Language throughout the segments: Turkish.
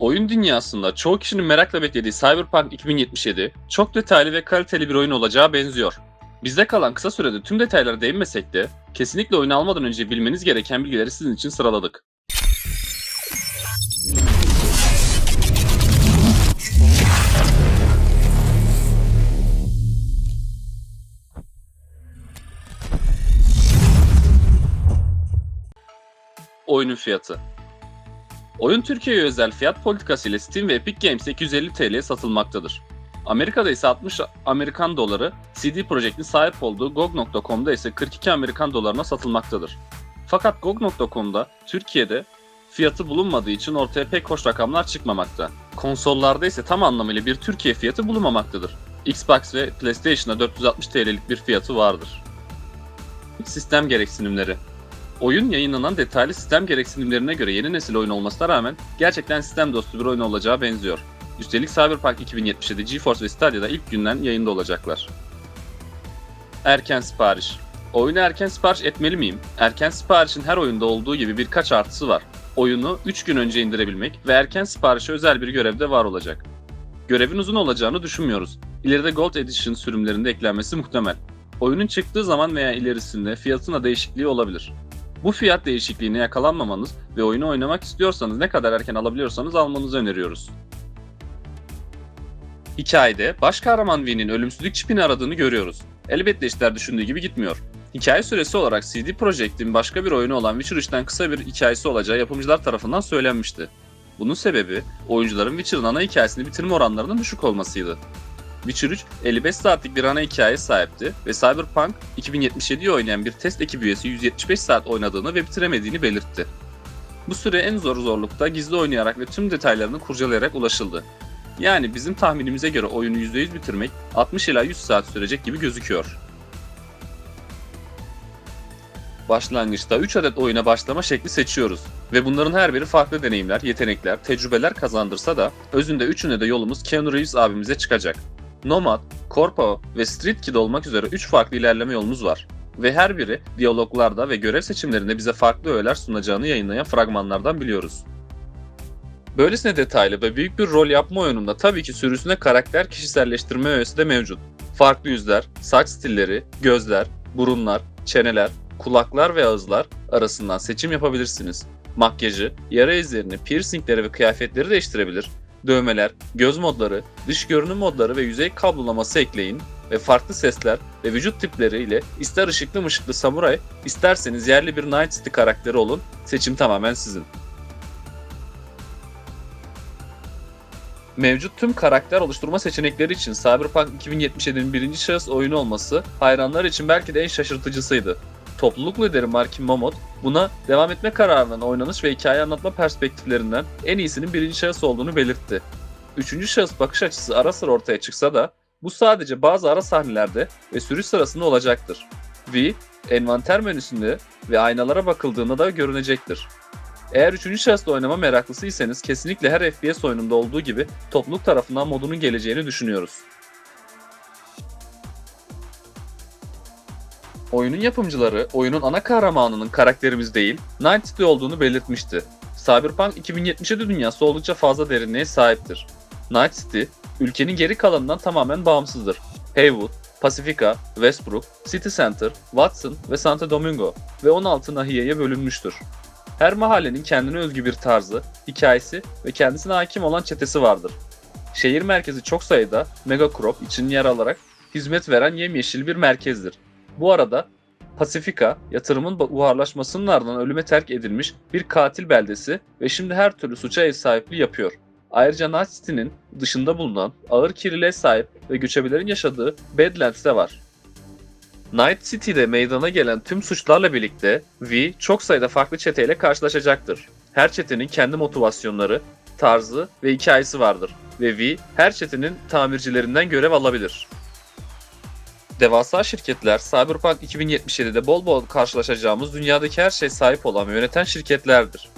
Oyun dünyasında çoğu kişinin merakla beklediği Cyberpunk 2077 çok detaylı ve kaliteli bir oyun olacağı benziyor. Bizde kalan kısa sürede tüm detaylara değinmesek de kesinlikle oyunu almadan önce bilmeniz gereken bilgileri sizin için sıraladık. Oyunun fiyatı Oyun Türkiye'ye özel fiyat politikası ile Steam ve Epic Games 250 TL'ye satılmaktadır. Amerika'da ise 60 Amerikan doları, CD Projekt'in sahip olduğu GOG.com'da ise 42 Amerikan dolarına satılmaktadır. Fakat GOG.com'da Türkiye'de fiyatı bulunmadığı için ortaya pek hoş rakamlar çıkmamakta. Konsollarda ise tam anlamıyla bir Türkiye fiyatı bulunmamaktadır. Xbox ve PlayStation'da 460 TL'lik bir fiyatı vardır. Sistem gereksinimleri Oyun yayınlanan detaylı sistem gereksinimlerine göre yeni nesil oyun olmasına rağmen gerçekten sistem dostu bir oyun olacağı benziyor. Üstelik Cyberpunk 2077 GeForce ve Stadia'da ilk günden yayında olacaklar. Erken sipariş. Oyunu erken sipariş etmeli miyim? Erken siparişin her oyunda olduğu gibi birkaç artısı var. Oyunu 3 gün önce indirebilmek ve erken siparişe özel bir görevde var olacak. Görevin uzun olacağını düşünmüyoruz. İleride Gold Edition sürümlerinde eklenmesi muhtemel. Oyunun çıktığı zaman veya ilerisinde fiyatına değişikliği olabilir. Bu fiyat değişikliğine yakalanmamanız ve oyunu oynamak istiyorsanız ne kadar erken alabiliyorsanız almanızı öneriyoruz. Hikayede baş kahraman V'nin ölümsüzlük çipini aradığını görüyoruz. Elbette işler düşündüğü gibi gitmiyor. Hikaye süresi olarak CD Projekt'in başka bir oyunu olan Witcher 3'ten kısa bir hikayesi olacağı yapımcılar tarafından söylenmişti. Bunun sebebi oyuncuların Witcher'ın ana hikayesini bitirme oranlarının düşük olmasıydı. Witcher 3 55 saatlik bir ana hikaye sahipti ve Cyberpunk 2077'yi oynayan bir test ekibi üyesi 175 saat oynadığını ve bitiremediğini belirtti. Bu süre en zor zorlukta gizli oynayarak ve tüm detaylarını kurcalayarak ulaşıldı. Yani bizim tahminimize göre oyunu %100 bitirmek 60 ila 100 saat sürecek gibi gözüküyor. Başlangıçta 3 adet oyuna başlama şekli seçiyoruz ve bunların her biri farklı deneyimler, yetenekler, tecrübeler kazandırsa da özünde üçüne de yolumuz Keanu Reeves abimize çıkacak. Nomad, Corpo ve Street Kid olmak üzere 3 farklı ilerleme yolumuz var. Ve her biri diyaloglarda ve görev seçimlerinde bize farklı öğeler sunacağını yayınlayan fragmanlardan biliyoruz. Böylesine detaylı ve büyük bir rol yapma oyununda tabii ki sürüsüne karakter kişiselleştirme öğesi de mevcut. Farklı yüzler, saç stilleri, gözler, burunlar, çeneler, kulaklar ve ağızlar arasından seçim yapabilirsiniz. Makyajı, yara izlerini, piercingleri ve kıyafetleri değiştirebilir, dövmeler, göz modları, dış görünüm modları ve yüzey kablolaması ekleyin ve farklı sesler ve vücut tipleri ile ister ışıklı mışıklı samuray, isterseniz yerli bir Night City karakteri olun, seçim tamamen sizin. Mevcut tüm karakter oluşturma seçenekleri için Cyberpunk 2077'nin birinci şahıs oyunu olması hayranlar için belki de en şaşırtıcısıydı. Topluluk lideri Markin Momot buna devam etme kararının oynanış ve hikaye anlatma perspektiflerinden en iyisinin birinci şahıs olduğunu belirtti. Üçüncü şahıs bakış açısı ara sıra ortaya çıksa da bu sadece bazı ara sahnelerde ve sürüş sırasında olacaktır. V, envanter menüsünde ve aynalara bakıldığında da görünecektir. Eğer üçüncü şahısla oynama meraklısıysanız kesinlikle her FPS oyununda olduğu gibi topluluk tarafından modunun geleceğini düşünüyoruz. Oyunun yapımcıları oyunun ana kahramanının karakterimiz değil, Night City olduğunu belirtmişti. Cyberpunk 2077 dünyası oldukça fazla derinliğe sahiptir. Night City, ülkenin geri kalanından tamamen bağımsızdır. Haywood, Pacifica, Westbrook, City Center, Watson ve Santo Domingo ve 16 nahiyeye bölünmüştür. Her mahallenin kendine özgü bir tarzı, hikayesi ve kendisine hakim olan çetesi vardır. Şehir merkezi çok sayıda megakrop için yer alarak hizmet veren yemyeşil bir merkezdir. Bu arada Pasifika, yatırımın buharlaşmasının ardından ölüme terk edilmiş bir katil beldesi ve şimdi her türlü suça ev sahipliği yapıyor. Ayrıca Night dışında bulunan ağır kirliliğe sahip ve göçebelerin yaşadığı Badlands de var. Night City'de meydana gelen tüm suçlarla birlikte V çok sayıda farklı çeteyle karşılaşacaktır. Her çetenin kendi motivasyonları, tarzı ve hikayesi vardır ve V her çetenin tamircilerinden görev alabilir. Devasa şirketler Cyberpunk 2077'de bol bol karşılaşacağımız dünyadaki her şeye sahip olan ve yöneten şirketlerdir.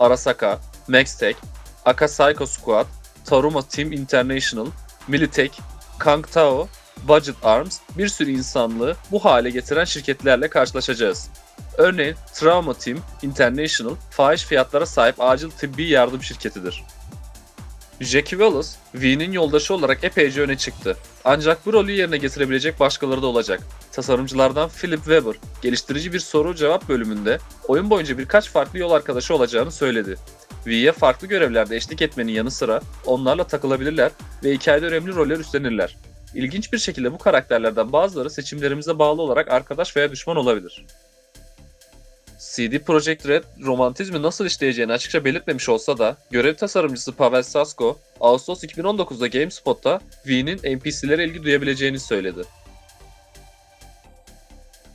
Arasaka, Maxtech, Aka Psycho Squad, Taruma Team International, Militech, Kang Tao, Budget Arms bir sürü insanlığı bu hale getiren şirketlerle karşılaşacağız. Örneğin Trauma Team International fahiş fiyatlara sahip acil tıbbi yardım şirketidir. Jackie Wallace, V'nin yoldaşı olarak epeyce öne çıktı. Ancak bu rolü yerine getirebilecek başkaları da olacak. Tasarımcılardan Philip Weber, geliştirici bir soru-cevap bölümünde oyun boyunca birkaç farklı yol arkadaşı olacağını söyledi. V'ye farklı görevlerde eşlik etmenin yanı sıra onlarla takılabilirler ve hikayede önemli roller üstlenirler. İlginç bir şekilde bu karakterlerden bazıları seçimlerimize bağlı olarak arkadaş veya düşman olabilir. CD Projekt Red romantizmi nasıl işleyeceğini açıkça belirtmemiş olsa da görev tasarımcısı Pavel Sasko, Ağustos 2019'da GameSpot'ta V'nin NPC'lere ilgi duyabileceğini söyledi.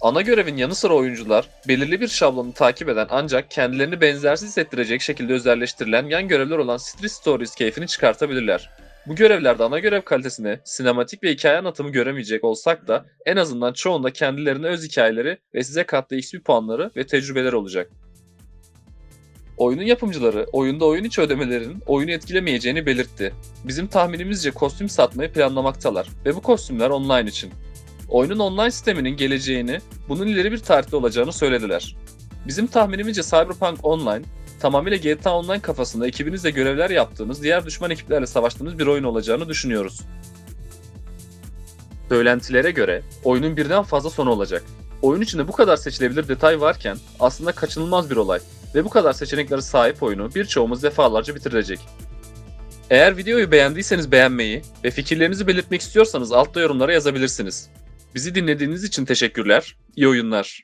Ana görevin yanı sıra oyuncular, belirli bir şablonu takip eden ancak kendilerini benzersiz hissettirecek şekilde özelleştirilen yan görevler olan Street Stories keyfini çıkartabilirler. Bu görevlerde ana görev kalitesine, sinematik ve hikaye anlatımı göremeyecek olsak da en azından çoğunda kendilerine öz hikayeleri ve size kattığı XP puanları ve tecrübeler olacak. Oyunun yapımcıları oyunda oyun içi ödemelerin oyunu etkilemeyeceğini belirtti. Bizim tahminimizce kostüm satmayı planlamaktalar ve bu kostümler online için. Oyunun online sisteminin geleceğini, bunun ileri bir tarihte olacağını söylediler. Bizim tahminimizce Cyberpunk Online, tamamıyla GTA Online kafasında ekibinizle görevler yaptığınız, diğer düşman ekiplerle savaştığınız bir oyun olacağını düşünüyoruz. Söylentilere göre oyunun birden fazla sonu olacak. Oyun içinde bu kadar seçilebilir detay varken aslında kaçınılmaz bir olay ve bu kadar seçeneklere sahip oyunu birçoğumuz defalarca bitirecek. Eğer videoyu beğendiyseniz beğenmeyi ve fikirlerinizi belirtmek istiyorsanız altta yorumlara yazabilirsiniz. Bizi dinlediğiniz için teşekkürler. İyi oyunlar.